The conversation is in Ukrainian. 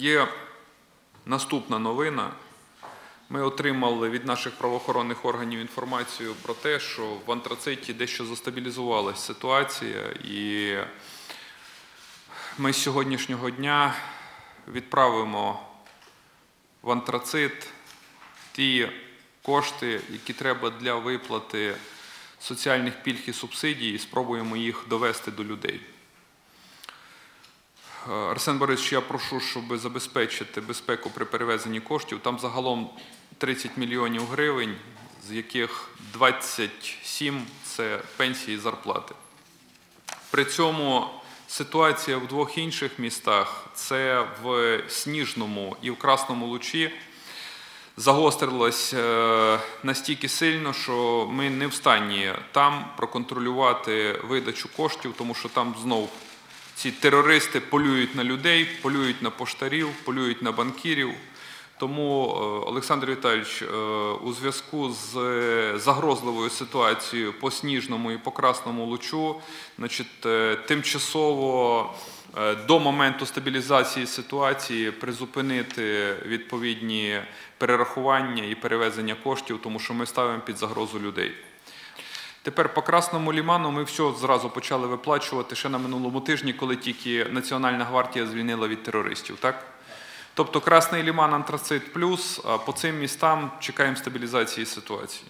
Є наступна новина. Ми отримали від наших правоохоронних органів інформацію про те, що в антрациті дещо застабілізувалася ситуація, і ми з сьогоднішнього дня відправимо в антрацит ті кошти, які треба для виплати соціальних пільг і субсидій, і спробуємо їх довести до людей. Арсен Борисович, я прошу, щоб забезпечити безпеку при перевезенні коштів. Там загалом 30 мільйонів гривень, з яких 27 – це пенсії і зарплати. При цьому ситуація в двох інших містах це в Сніжному і в Красному Лучі загострилась е, настільки сильно, що ми не в стані там проконтролювати видачу коштів, тому що там знов ці терористи полюють на людей, полюють на поштарів, полюють на банкірів. Тому, е, Олександр Віталійович, е, у зв'язку з е, загрозливою ситуацією по Сніжному і по Красному Лучу, тимчасово до моменту стабілізації ситуації призупинити відповідні перерахування і перевезення коштів, тому що ми ставимо під загрозу людей. Тепер по Красному ліману ми все зразу почали виплачувати ще на минулому тижні, коли тільки Національна гвардія звільнила від терористів. Так? Тобто Красний ліман, антрацит плюс, по цим містам чекаємо стабілізації ситуації.